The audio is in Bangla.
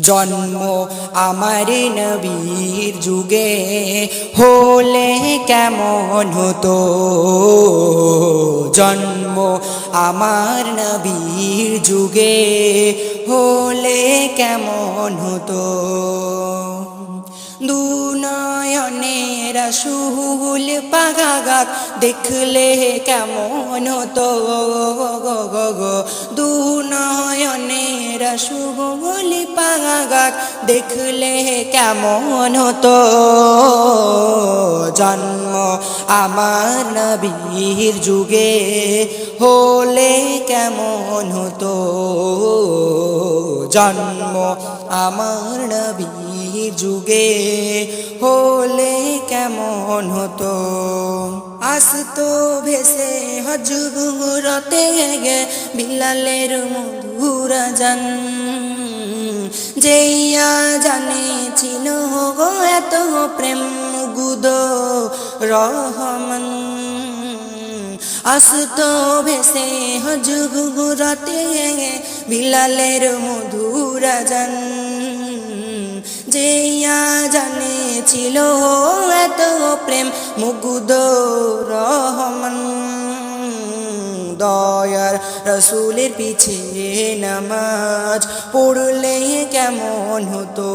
জন্ম আমার নবীর যুগে হলে কেমন হতো? জন্ম আমার নবীর যুগে হলে কেমন হতো? দুনয়নের সুহুল পাগাগাক দেখলে কেমন হতো? দুনয়নের সুহুল পাগাগাক দেখলে কেমন হতো জন্ম আমার নবীর যুগে হলে কেমন হতো জন্ম আমার নবীর যুগে হলে কেমন হতো আসতো ভেসে হজুরতে গে বিলালের মধুর জান। যেইয়া জানে ছিল গো এত প্রেম গুদ রহমান। আসতো ভেসে হজুরতে বিলালের মধুর জান। যেয়া জানে ছিল এত প্রেম মুগুদ রহমান। দয়ার রসুলের পিছে নামাজ পড়লে কেমন হতো?